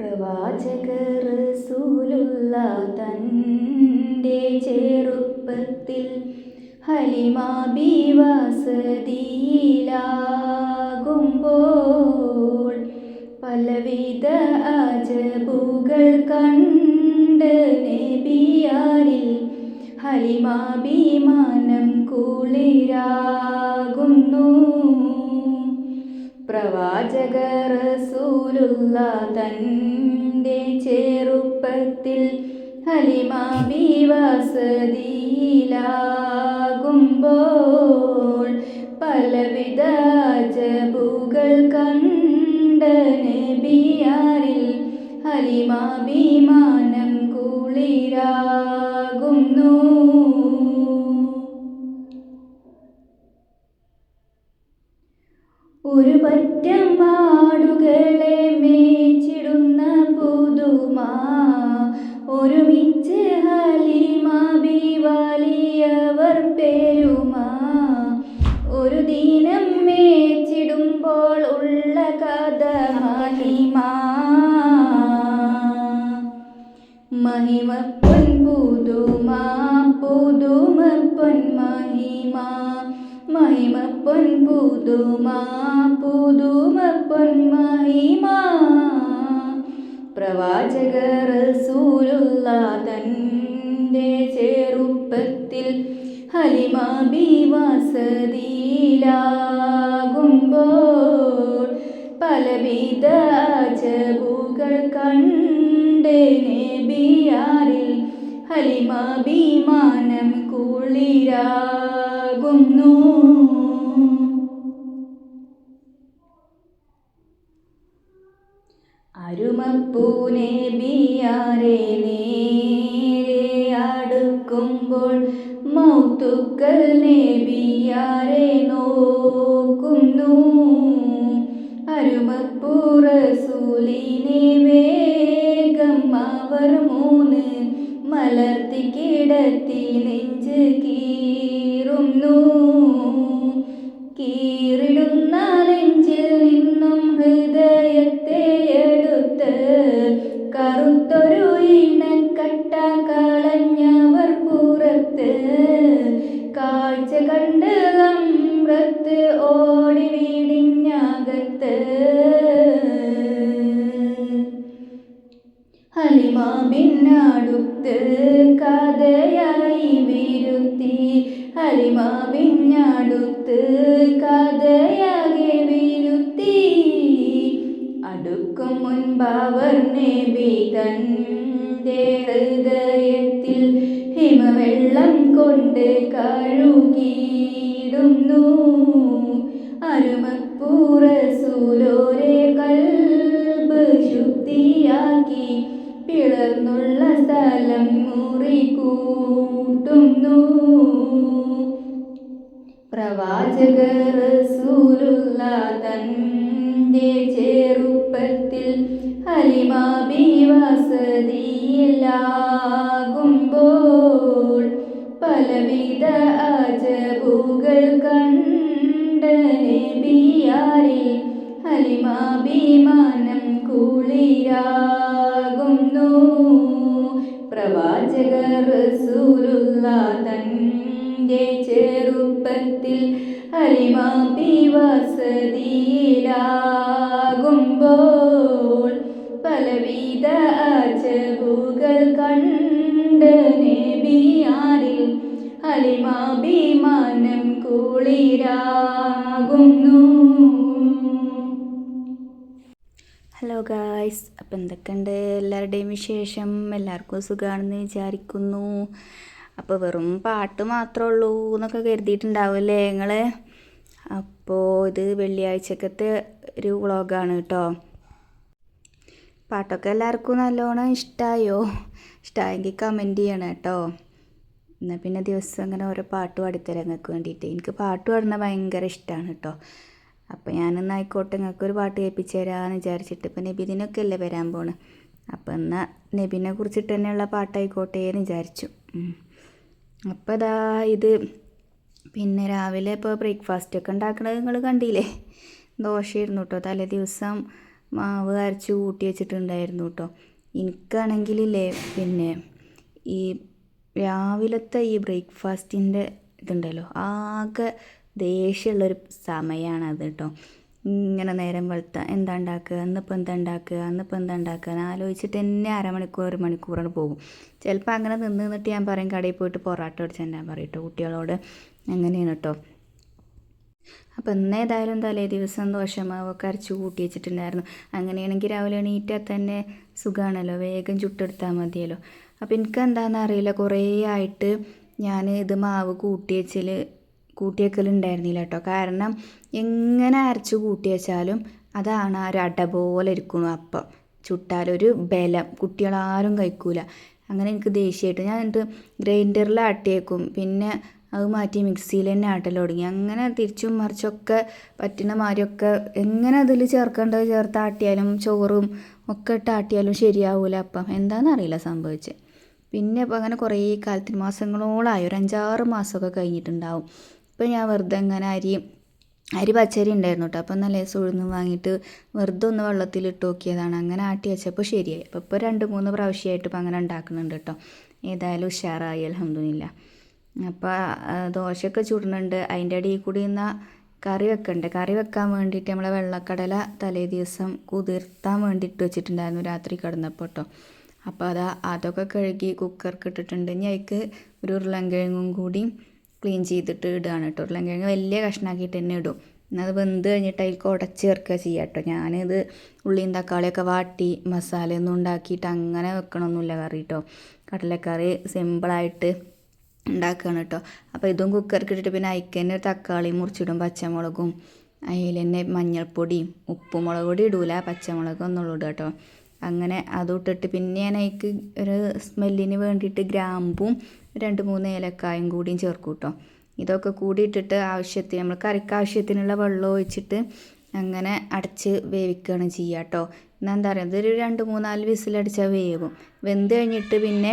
പ്രവാചക റസൂലുള്ള തന്റെ ചെറുപ്പത്തിൽ ഹലിമാബി വസതിയിലാകുമ്പോൾ പലവിധ അജബുകൾ കണ്ട് നബിയാരിൽ ഹലിമാബി മാനം കുളിരാകുന്നു പ്രവാചക റസൂലുള്ള തന്റെ ചെറുപ്പത്തിൽ ഹലിമാബി വസതിയിലാകുമ്പോൾ പലവിധ ജപുകൾ കണ്ട നബിയാരിൽ ഹലിമാബി മാനം കുളിരാകുന്നു. ആടുകളെ മേച്ചിടുന്ന പുതുമ. ഒരുമിച്ച് ഹലിമാബി വലിയവർ പെരുമ. ഒരു ദിനം മേച്ചിടുമ്പോൾ ഉള്ള കഥ മഹിമ. മഹിമ പൊൻ പുതുമ പുതുമ പൊൻ മഹിമ. മഹിമ പൊൻ പുതുമ പുതുമ പൊൻ പ്രവാചകർ തന്റെ ചെറുപ്പത്തിൽ ഹലിമാബി വസതിയിലാകുമ്പോൾ പലവിധ അജബുകൾ കണ്ടേനെ ബിയാറിൽ ഹലിമ ബിമാനം കുളിരാകുന്നു. അരുമപ്പൂനെ ബിയാരെ നേരെ അടുക്കുമ്പോൾ മൗത്തുക്കൾ നേബിയാരെ നോക്കുന്നു. അരുമപ്പൂറസൂലിനെ വേഗം അവർ മൂന്ന് മലർത്തി കിടത്തി നെഞ്ച് കീറുന്നു ഹലിമാബിന്നടുത്ത് കഥയായി വിരുത്തി. ഹലിമാബിന്നടുത്ത് കഥയാകെ വിരുത്തി. അടുക്കും മുൻപവർ നബി തന്റെ ഹൃദയത്തിൽ ഹിമവെള്ളം കൊണ്ട് കഴുകിയിടുന്നു. അരുമപ്പൂറസൂലോരെ കൽബ് ശുദ്ധിയാക്കി പിളർന്നുള്ള സ്ഥലം മുറി കൂട്ടുന്നു. പ്രവാചകർ റസൂലുള്ള തന്റെ ചെറുപ്പത്തിൽ ഹലിമാബി വസതിയിലാകുമ്പോൾ പലവിധ അജബുകൾ കണ്ട നബിയാരിൽ ഹലിമാബി ഗായ്സ് അപ്പം എന്തൊക്കെയുണ്ട് എല്ലാവരുടെയും വിശേഷം? എല്ലാവർക്കും സുഖമാണെന്ന് വിചാരിക്കുന്നു. അപ്പോൾ വെറും പാട്ട് മാത്രമേ ഉള്ളൂ എന്നൊക്കെ കരുതിയിട്ടുണ്ടാവില്ലേ നിങ്ങൾ അപ്പോൾ ഇത് വെള്ളിയാഴ്ചക്കത്തെ ഒരു വ്ളോഗാണ് കേട്ടോ. പാട്ടൊക്കെ എല്ലാവർക്കും നല്ലോണം ഇഷ്ടമായോ ഇഷ്ടമായെങ്കിൽ കമന്റ് ചെയ്യണം കേട്ടോ. എന്നാൽ പിന്നെ ദിവസം അങ്ങനെ ഓരോ പാട്ട് പാടിത്തരാം വേണ്ടിയിട്ട്. എനിക്ക് പാട്ട് പാടുന്ന ഭയങ്കര ഇഷ്ടമാണ് കേട്ടോ. അപ്പോൾ ഞാനൊന്ന് ആയിക്കോട്ടെ നിങ്ങൾക്ക് ഒരു പാട്ട് കേൾപ്പിച്ച് തരാമെന്ന് വിചാരിച്ചിട്ട് ഇപ്പം നബിദിനൊക്കെ അല്ലേ വരാൻ പോണ്. അപ്പോൾ എന്നാൽ നബിനെ കുറിച്ചിട്ട് തന്നെയുള്ള പാട്ടായിക്കോട്ടെ എന്ന് വിചാരിച്ചു അപ്പോൾ ഇതാ ഇത് പിന്നെ രാവിലെ ഇപ്പോൾ ബ്രേക്ക്ഫാസ്റ്റ് ഒക്കെ ഉണ്ടാക്കണത് നിങ്ങൾ കണ്ടില്ലേ? ദോശയായിരുന്നു കേട്ടോ തലേ ദിവസം മാവ് അരച്ച് കൂട്ടി വെച്ചിട്ടുണ്ടായിരുന്നു കേട്ടോ എനിക്കാണെങ്കിലില്ലേ പിന്നെ ഈ രാവിലത്തെ ഈ ബ്രേക്ക്ഫാസ്റ്റിന്റെ ഇതുണ്ടല്ലോ ആകെ ദേഷ്യമുള്ളൊരു സമയമാണ് അത് കേട്ടോ. ഇങ്ങനെ നേരം വെളുത്ത എന്താ ഉണ്ടാക്കുക അന്നിപ്പോൾ എന്താ ഉണ്ടാക്കുക അന്നിപ്പോൾ എന്താ ഉണ്ടാക്കുക എന്ന് ആലോചിച്ചിട്ട് തന്നെ അരമണിക്കൂർ ഒരു മണിക്കൂറാണ് പോകും. ചിലപ്പോൾ അങ്ങനെ നിന്ന് നിന്നിട്ട് ഞാൻ പറയും കടയിൽ പോയിട്ട് പൊറോട്ട അടിച്ചാൽ ഞാൻ പറയും കേട്ടോ കുട്ടികളോട്. അങ്ങനെയാണ് കേട്ടോ. അപ്പോൾ ഇന്നേതായാലും തലേ ദിവസം ദോശമാവൊക്കെ അരച്ച് കൂട്ടി വെച്ചിട്ടുണ്ടായിരുന്നു. അങ്ങനെയാണെങ്കിൽ രാവിലെ എണീറ്റാൽ തന്നെ സുഖമാണല്ലോ വേഗം ചുട്ടെടുത്താൽ മതിയല്ലോ. അപ്പോൾ എനിക്ക് എന്താണെന്ന് അറിയില്ല കുറേ ആയിട്ട് ഞാൻ ഇത് മാവ് കൂട്ടി വെച്ചൽ കൂട്ടി വെക്കലുണ്ടായിരുന്നില്ല കേട്ടോ. കാരണം എങ്ങനെ അരച്ച് കൂട്ടി വെച്ചാലും അതാണ് ആ ഒരു അട പോലെ ഇരിക്കുന്നു അപ്പം. ചുട്ടാലൊരു ബലം. കുട്ടികളാരും കഴിക്കൂല. അങ്ങനെ എനിക്ക് ദേഷ്യമായിട്ട് ഞാൻ എന്നിട്ട് ഗ്രൈൻഡറിൽ ആട്ടിയേക്കും. പിന്നെ അത് മാറ്റി മിക്സിയിൽ തന്നെ ആട്ടൽ തുടങ്ങി. അങ്ങനെ തിരിച്ചും മറിച്ചൊക്കെ പറ്റുന്ന മാതിരിയൊക്കെ എങ്ങനെ അതിൽ ചേർക്കേണ്ടത് ചേർത്ത് ആട്ടിയാലും ചോറും ഒക്കെ ഇട്ട് ആട്ടിയാലും ശരിയാവൂല അപ്പം. എന്താണെന്നറിയില്ല സംഭവിച്ചത് പിന്നെ ഇപ്പം അങ്ങനെ കുറേ കാലത്തിന് മാസങ്ങളോളായി. ഒരു അഞ്ചാറ് മാസമൊക്കെ കഴിഞ്ഞിട്ടുണ്ടാവും. ഇപ്പം ഞാൻ വെറുതെ ഇങ്ങനെ അരി അരി പച്ചരി ഉണ്ടായിരുന്നു കേട്ടോ അപ്പം നല്ല ഉഴുന്ന് വാങ്ങിയിട്ട് വെറുതെ ഒന്ന് വെള്ളത്തിലിട്ട് നോക്കിയതാണ്. അങ്ങനെ ആട്ടി വെച്ചപ്പോൾ ശരിയായി. അപ്പോൾ ഇപ്പോൾ രണ്ട് മൂന്ന് പ്രാവശ്യമായിട്ട് ഇപ്പം അങ്ങനെ ഉണ്ടാക്കുന്നുണ്ട് കേട്ടോ ഏതായാലും ഉഷാറായി അലഹമില്ല അപ്പോൾ ദോശയൊക്കെ ചുടുന്നുണ്ട്. അതിന്റെ അടിയിൽ കൂടി ഇന്ന് കറി വെക്കണ്ടേ. കറി വെക്കാൻ വേണ്ടിയിട്ട് നമ്മളെ വെള്ളക്കടല തലേ ദിവസം കുതിർത്താൻ വേണ്ടിയിട്ട് വെച്ചിട്ടുണ്ടായിരുന്നു രാത്രി കിടന്നപ്പോൾ കേട്ടോ അപ്പോൾ അതാ അതൊക്കെ കഴുകി കുക്കർക്ക് ഇട്ടിട്ടുണ്ട്. ഇനി അതിക്ക് ഒരു ഉരുളൻകിഴങ്ങും കൂടി ക്ലീൻ ചെയ്തിട്ട് ഇടുകയാണ് കേട്ടോ ഉരുളൻകിഴങ്ങ് വലിയ കഷ്ണാക്കിയിട്ട് തന്നെ ഇടും. അത് വെന്ത് കഴിഞ്ഞിട്ട് അതിൽ കുടച്ച് ചേർക്കുക ചെയ്യുക കേട്ടോ ഞാനിത് ഉള്ളിയും തക്കാളിയൊക്കെ വാട്ടി മസാലയൊന്നും ഉണ്ടാക്കിയിട്ട് അങ്ങനെ വെക്കണമൊന്നുമില്ല കറി കേട്ടോ കടലക്കറി സിമ്പിളായിട്ട് ഉണ്ടാക്കുകയാണ് കേട്ടോ അപ്പോൾ ഇതും കുക്കർക്ക് ഇട്ടിട്ട് പിന്നെ അയക്കന്നെ തന്നെ തക്കാളി മുറിച്ചിടും പച്ചമുളകും അതിൽ തന്നെ മഞ്ഞൾപ്പൊടിയും ഉപ്പും മുളക് പൊടി ഇടൂല പച്ചമുളക് ഒന്നുള്ളൂ ഇടുക കേട്ടോ അങ്ങനെ അതും ഇട്ടിട്ട് പിന്നെ ഞാൻ അതിക്ക് ഒരു സ്മെല്ലിന് വേണ്ടിയിട്ട് ഗ്രാമ്പും രണ്ട് മൂന്ന് ഏലക്കായും കൂടിയും ചേർക്കും കേട്ടോ ഇതൊക്കെ കൂടിയിട്ടിട്ട് ആവശ്യത്തിന് നമ്മൾ കറിക്ക് ആവശ്യത്തിനുള്ള വെള്ളം ഒഴിച്ചിട്ട് അങ്ങനെ അടച്ച് വേവിക്കുകയാണ് ചെയ്യുക കേട്ടോ എന്നാൽ എന്താ പറയുക ഇതൊരു രണ്ട് മൂന്നാൽ വിസിലടിച്ചാൽ വേവും. വെന്ത് കഴിഞ്ഞിട്ട് പിന്നെ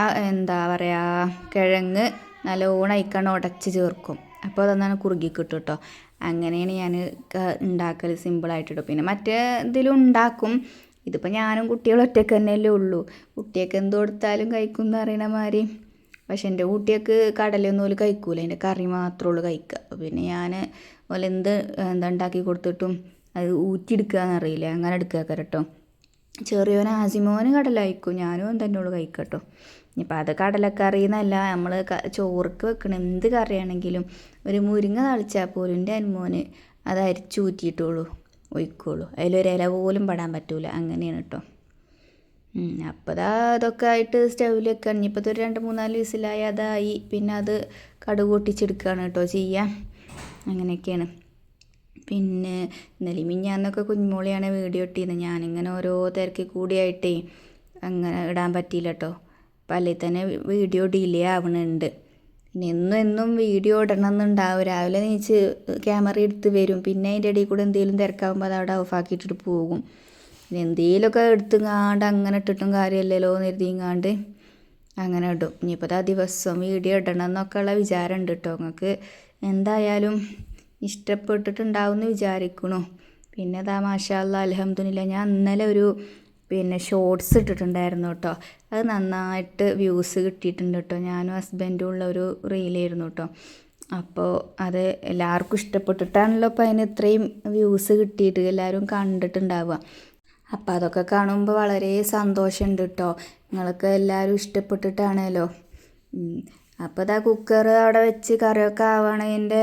ആ എന്താ പറയുക കിഴങ്ങ് നല്ലോണം അയിക്കാണ് ഉടച്ച് ചേർക്കും. അപ്പോൾ അതൊന്നാണ് കുറുകി കിട്ടും കേട്ടോ അങ്ങനെയാണ് ഞാൻ ഉണ്ടാക്കൽ സിമ്പിളായിട്ട് കേട്ടോ പിന്നെ മറ്റേ ഇതിലും ഉണ്ടാക്കും. ഇതിപ്പോൾ ഞാനും കുട്ടികളും ഒറ്റയ്ക്ക് തന്നെയല്ലേ ഉള്ളൂ. കുട്ടിയൊക്കെ എന്ത് കൊടുത്താലും കഴിക്കും എന്ന് പറയണ മാതിരി. പക്ഷെ എന്റെ കുട്ടിയൊക്കെ കടലൊന്നും ഓൽ കഴിക്കൂല. അതിന്റെ കറി മാത്രമേ ഉള്ളൂ കഴിക്കുക പിന്നെ ഞാൻ ഓല എന്ത് എന്താ ഉണ്ടാക്കി കൊടുത്തിട്ടും അത് ഊറ്റിയെടുക്കുക എന്നറിയില്ല അങ്ങനെ എടുക്കുക കേട്ടോ. ചെറിയോൻ ആസിമോന് കടല കഴിക്കും. ഞാനും തന്നെ ഉള്ളു കഴിക്കട്ടോ ഇനിയിപ്പോൾ അത് കടലക്കറി എന്നല്ല. നമ്മൾ ചോറുക്ക് വെക്കണം എന്ത് കറിയാണെങ്കിലും ഒരു മുരിങ്ങ തളിച്ചാൽ പോലും എന്റെ അനുമോന് അത് അരിച്ചൂറ്റിയിട്ടുള്ളൂ ഒഴിക്കുള്ളൂ. അതിലൊരു ഇല പോലും പെടാൻ പറ്റൂല. അങ്ങനെയാണ് കേട്ടോ. അപ്പോൾ അതാ അതൊക്കെ ആയിട്ട് സ്റ്റൗവിൽ വെക്കുകയാണ് ഇനിയിപ്പോൾ ഒരു രണ്ട് മൂന്നാൽ വിസിലായി അതായി. പിന്നെ അത് കടുക് പൊട്ടിച്ചെടുക്കുകയാണ് കേട്ടോ ചെയ്യുക അങ്ങനെയൊക്കെയാണ്. പിന്നെ ഇന്നലെ മിഞ്ഞാന്നൊക്കെ കുഞ്ഞുമോളിയാണ് വീഡിയോ ഇട്ടിരുന്നത് ഞാനിങ്ങനെ ഓരോ തിരക്കി കൂടിയായിട്ടേ അങ്ങനെ ഇടാൻ പറ്റിയില്ല കേട്ടോ. അല്ലെങ്കിൽ തന്നെ വീഡിയോ ഡിലേ ആവണുണ്ട്. പിന്നെ എന്നും എന്നും വീഡിയോ ഇടണം എന്നുണ്ടാവും രാവിലെ നീച്ച് ക്യാമറ എടുത്ത് വരും. പിന്നെ അതിന്റെ ഇടയിൽ കൂടെ എന്തെങ്കിലും തിരക്കാവുമ്പോൾ അത് അവിടെ ഓഫാക്കിയിട്ടിട്ട് പോകും. പിന്നെ എന്തെങ്കിലുമൊക്കെ എടുത്തുങ്ങാണ്ട് അങ്ങനെ ഇട്ടിട്ടും കാര്യമല്ലല്ലോ എന്ന് കരുതിങ്ങാണ്ട് അങ്ങനെ ഇടും. ഇനിയിപ്പോൾ ആ ദിവസം വീഡിയോ ഇടണം എന്നൊക്കെയുള്ള വിചാരം ഉണ്ട് കേട്ടോ നിങ്ങൾക്ക് എന്തായാലും ഇഷ്ടപ്പെട്ടിട്ടുണ്ടാവും വിചാരിക്കണു. പിന്നെ അതാ മാഷാല്ല അലഹമ്മദില്ല ഞാൻ ഇന്നലെ ഒരു പിന്നെ ഷോർട്സ് ഇട്ടിട്ടുണ്ടായിരുന്നു കേട്ടോ. അത് നന്നായിട്ട് വ്യൂസ് കിട്ടിയിട്ടുണ്ട് കേട്ടോ. ഞാനും ഹസ്ബൻഡും ഉള്ള ഒരു റീലായിരുന്നു കേട്ടോ. അപ്പോൾ അത് എല്ലാവർക്കും ഇഷ്ടപ്പെട്ടിട്ടാണല്ലോ അപ്പോൾ അതിന് ഇത്രയും വ്യൂസ് കിട്ടിയിട്ട് എല്ലാവരും കണ്ടിട്ടുണ്ടാവുക. അപ്പോൾ അതൊക്കെ കാണുമ്പോൾ വളരെ സന്തോഷമുണ്ട് കേട്ടോ നിങ്ങൾക്ക് എല്ലാവരും ഇഷ്ടപ്പെട്ടിട്ടാണല്ലോ അപ്പോൾ ഇതാ കുക്കർ അവിടെ വെച്ച് കറിയൊക്കെ ആവണതിന്റെ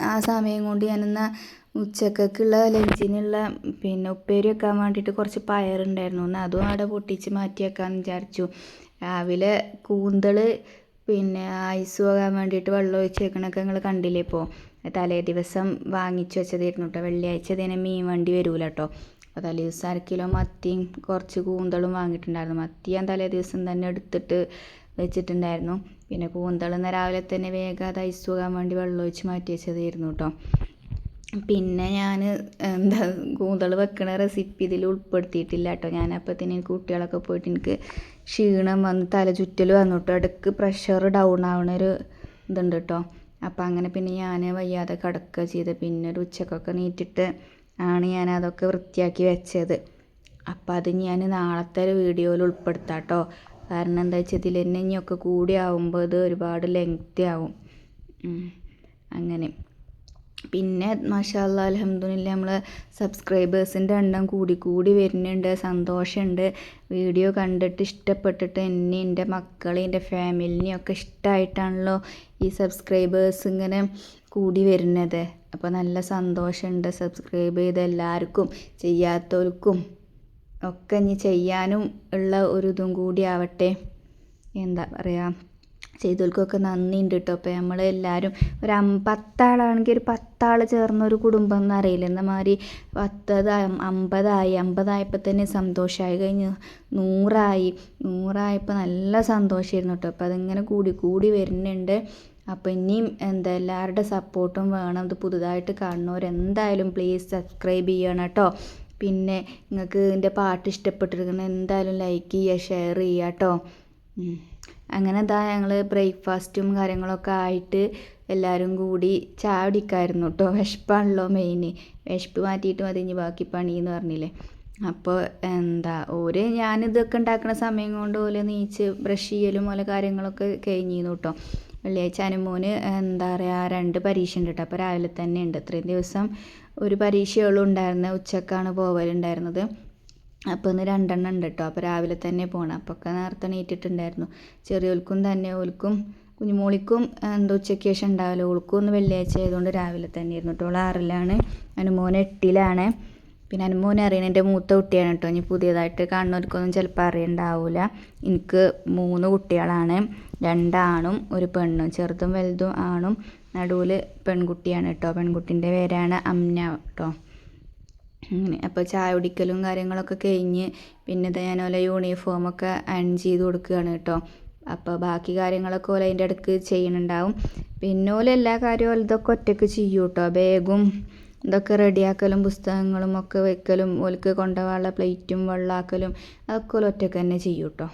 ആ സമയം കൊണ്ട് ഞാനെന്നാ ഉച്ചക്കുള്ള ലഞ്ചിനുള്ള പിന്നെ ഉപ്പേരി വെക്കാൻ വേണ്ടിയിട്ട് കുറച്ച് പയറുണ്ടായിരുന്നു ഒന്ന് അതും അവിടെ പൊട്ടിച്ച് മാറ്റി വെക്കാമെന്ന് വിചാരിച്ചു. രാവിലെ കൂന്തൾ പിന്നെ ഐസ് പോകാൻ വേണ്ടിയിട്ട് വെള്ളം ഒഴിച്ച് വെക്കണൊക്കെ നിങ്ങൾ കണ്ടില്ലേ ഇപ്പോൾ തലേ ദിവസം വാങ്ങിച്ചു വെച്ചതായിരുന്നു കേട്ടോ വെള്ളിയാഴ്ച ഇതിനെ മീൻ വണ്ടി വരൂല കേട്ടോ അപ്പോൾ തലേ ദിവസം അര കിലോ മത്തിയും കുറച്ച് കൂന്തളും വാങ്ങിയിട്ടുണ്ടായിരുന്നു. മത്തി ഞാൻ തലേ ദിവസം തന്നെ എടുത്തിട്ട് വെച്ചിട്ടുണ്ടായിരുന്നു. പിന്നെ കൂന്തൾ ഇന്ന് രാവിലെ തന്നെ വേഗം അത് ഐസ് പോകാൻ വേണ്ടി വെള്ളം ഒഴിച്ച് മാറ്റി വെച്ചതായിരുന്നു കേട്ടോ പിന്നെ ഞാൻ എന്താ കൂന്തൾ വെക്കണ റെസിപ്പി ഇതിൽ ഉൾപ്പെടുത്തിയിട്ടില്ല കേട്ടോ ഞാൻ അപ്പോഴത്തേന് എനിക്ക് കുട്ടികളൊക്കെ പോയിട്ട് എനിക്ക് ക്ഷീണം വന്ന് തല ചുറ്റൽ വന്നു കേട്ടോ ഇടയ്ക്ക് പ്രഷർ ഡൗൺ ആവണ ഒരു ഇതുണ്ട് കേട്ടോ അപ്പം അങ്ങനെ പിന്നെ ഞാൻ വയ്യാതെ കിടക്കുക ചെയ്ത്. പിന്നെ ഒരു ഉച്ചക്കൊക്കെ നീറ്റിട്ട് ആണ് ഞാൻ അതൊക്കെ വൃത്തിയാക്കി വെച്ചത്. അപ്പം അത് ഞാൻ നാളത്തെ ഒരു വീഡിയോയിൽ ഉൾപ്പെടുത്താം കേട്ടോ കാരണം എന്താ വെച്ചാൽ ഇതിൽ തന്നെ ഇനിയൊക്കെ കൂടി ആവുമ്പോൾ ഇത് ഒരുപാട് ലെങ്തി ആവും. അങ്ങനെ. പിന്നെ മാഷാല്ല അലഹമ്മദില്ല നമ്മൾ സബ്സ്ക്രൈബേഴ്സിന്റെ എണ്ണം കൂടി കൂടി വരുന്നുണ്ട്. സന്തോഷമുണ്ട് വീഡിയോ കണ്ടിട്ട് ഇഷ്ടപ്പെട്ടിട്ട് എന്നെ എന്റെ മക്കളെ എന്റെ ഫാമിലിനെയൊക്കെ ഇഷ്ടമായിട്ടാണല്ലോ ഈ സബ്സ്ക്രൈബേഴ്സ് ഇങ്ങനെ കൂടി വരുന്നത്. അപ്പോൾ നല്ല സന്തോഷമുണ്ട് സബ്സ്ക്രൈബ് ചെയ്ത എല്ലാവർക്കും ചെയ്യാത്തവർക്കും. ഒക്കെ ഇനി ചെയ്യാനും ഉള്ള ഒരു ഇതും കൂടി ആവട്ടെ. എന്താ പറയുക ചെയ്തവർക്കൊക്കെ നന്ദിയുണ്ട് കേട്ടോ. അപ്പോൾ നമ്മൾ എല്ലാവരും ഒരു പത്താളാണെങ്കിൽ ഒരു പത്താൾ ചേർന്ന ഒരു കുടുംബം എന്ന് അറിയില്ല. എന്ന മാതിരി പത്തത് അമ്പതായി. അമ്പതായപ്പോൾ തന്നെ സന്തോഷമായി കഴിഞ്ഞ് നൂറായി. നൂറായപ്പോൾ നല്ല സന്തോഷമായിരുന്നു കേട്ടോ. അപ്പോൾ അതിങ്ങനെ കൂടി കൂടി വരുന്നുണ്ട്. അപ്പോൾ ഇനിയും എന്താ എല്ലാവരുടെ സപ്പോർട്ടും വേണം. ഇത് പുതുതായിട്ട് കാണുന്നവരെന്തായാലും പ്ലീസ് സബ്സ്ക്രൈബ് ചെയ്യണം കേട്ടോ പിന്നെ നിങ്ങൾക്ക് എന്റെ പാട്ട് ഇഷ്ടപ്പെട്ടിരിക്കുന്ന എന്തായാലും ലൈക്ക് ചെയ്യുക ഷെയർ ചെയ്യുക കേട്ടോ അങ്ങനെ ഇതാ ഞങ്ങൾ ബ്രേക്ക്ഫാസ്റ്റും കാര്യങ്ങളൊക്കെ ആയിട്ട് എല്ലാവരും കൂടി ചായ കുടിക്കായിരുന്നു കേട്ടോ വിശപ്പാണല്ലോ മെയിൻ വിശപ്പ് മാറ്റിയിട്ട് മതി ഇനി ബാക്കി പണി എന്ന് പറഞ്ഞില്ലേ. അപ്പോൾ എന്താ ഓര് ഞാനിതൊക്കെ ഉണ്ടാക്കുന്ന സമയം കൊണ്ട് ഓലെ നീച്ച് ബ്രഷ് ചെയ്യലും പോലെ കാര്യങ്ങളൊക്കെ കഴിഞ്ഞിരുന്നു കേട്ടോ വെള്ളിയാഴ്ച അനുമോന് എന്താ പറയുക രണ്ട് പരീക്ഷ ഉണ്ട് കേട്ടോ അപ്പോൾ രാവിലെ തന്നെ ഉണ്ട് ഇത്രയും ദിവസം ഒരു പരീക്ഷയുള്ളൂ ഉണ്ടായിരുന്നത് ഉച്ചക്കാണ് പോവലുണ്ടായിരുന്നത്. അപ്പോൾ ഇന്ന് രണ്ടെണ്ണം ഉണ്ട് കേട്ടോ അപ്പോൾ രാവിലെ തന്നെ പോകണം അപ്പോൾ ഒക്കെ നേരത്തെ എണീറ്റിട്ടുണ്ടായിരുന്നു. ചെറിയോൽക്കും തന്നെ ഓൽക്കും കുഞ്ഞുമോളിക്കും എന്താ ഉച്ചയ്ക്ക് ശേഷം ഉണ്ടാവില്ല ഓൾക്കും ഒന്ന് വെള്ളിയാഴ്ച ആയതുകൊണ്ട് രാവിലെ തന്നെ കേട്ടോ ഓൾ ആറിലാണ്. അനുമോൻ എട്ടിലാണ്. പിന്നെ അനുമോനെ അറിയണ എന്റെ മൂത്ത കുട്ടിയാണ് കേട്ടോ. ഇനി പുതിയതായിട്ട് കാണുന്നവർക്കൊന്നും ചിലപ്പോൾ അറിയണ്ടാവില്ല എനിക്ക് മൂന്ന് കുട്ടികളാണ്. രണ്ടാണും ഒരു പെണ്ണും. ചെറുതും വലുതും ആണും. നടുവിൽ പെൺകുട്ടിയാണ് കേട്ടോ. പെൺകുട്ടീന്റെ പേരാണ് അമ്ന കേട്ടോ. അങ്ങനെ അപ്പോൾ ചായ കുടിക്കലും കാര്യങ്ങളൊക്കെ കഴിഞ്ഞ് പിന്നെ ഇതാ ഓലെ യൂണിഫോമൊക്കെ അയൺ ചെയ്ത് കൊടുക്കുകയാണ് കേട്ടോ. അപ്പോൾ ബാക്കി കാര്യങ്ങളൊക്കെ ഓല അതിന്റെ ഇടയ്ക്ക് ചെയ്യുന്നുണ്ടാവും പിന്നെ ഓല എല്ലാ കാര്യവും ഇതൊക്കെ ഒറ്റയ്ക്ക് ചെയ്യൂ കേട്ടോ. ബാഗും ഇതൊക്കെ റെഡിയാക്കലും പുസ്തകങ്ങളും ഒക്കെ വെക്കലും ഓൽക്ക് കൊണ്ടുപോകാനുള്ള പ്ലേറ്റും വെള്ളമാക്കലും അതൊക്കെ ഓല ഒറ്റയ്ക്ക് തന്നെ ചെയ്യും കേട്ടോ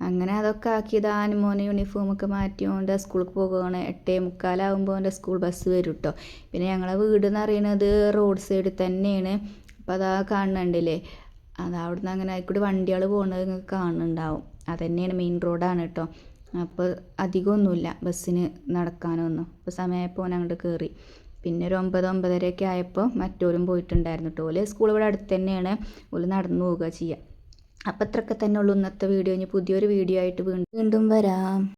അങ്ങനെ അതൊക്കെ ആക്കിയതാ മോനെ യൂണിഫോമൊക്കെ മാറ്റി മാറ്റിയോണ്ട് സ്കൂളിൽ പോകുകയാണ് എട്ടേ മുക്കാലാകുമ്പോൾ അവന്റെ സ്കൂൾ ബസ് വരും കേട്ടോ പിന്നെ ഞങ്ങളെ വീട് എന്ന് പറയുന്നത് റോഡ് സൈഡിൽ തന്നെയാണ്. അപ്പോൾ അതാ കാണുന്നുണ്ടല്ലേ അത് അവിടുന്ന് അങ്ങനെ ആയിക്കൂടി വണ്ടികൾ പോകുന്നത് നിങ്ങൾക്ക് കാണുന്നുണ്ടാവും തന്നെയാണ് മെയിൻ റോഡാണ് കേട്ടോ അപ്പോൾ അധികമൊന്നുമില്ല ബസ്സിന് നടക്കാനൊന്നും. അപ്പോൾ സമയമായപ്പോൾ ഓൻ അങ്ങോട്ട് കയറി പിന്നെ ഒരു ഒമ്പത് ഒമ്പതരയൊക്കെ ആയപ്പോൾ മറ്റോരും പോയിട്ടുണ്ടായിരുന്നു കേട്ടോ ഓൽ സ്കൂൾ ഇവിടെ അടുത്ത് തന്നെയാണ്. ഓൽ നടന്നു പോവുക ചെയ്യുക അപ്പം അത്രയൊക്കെ തന്നെ ഉള്ളൂ ഇന്നത്തെ വീഡിയോ ഇനി പുതിയൊരു വീഡിയോ ആയിട്ട് വീണ്ടും വീണ്ടും വരാം.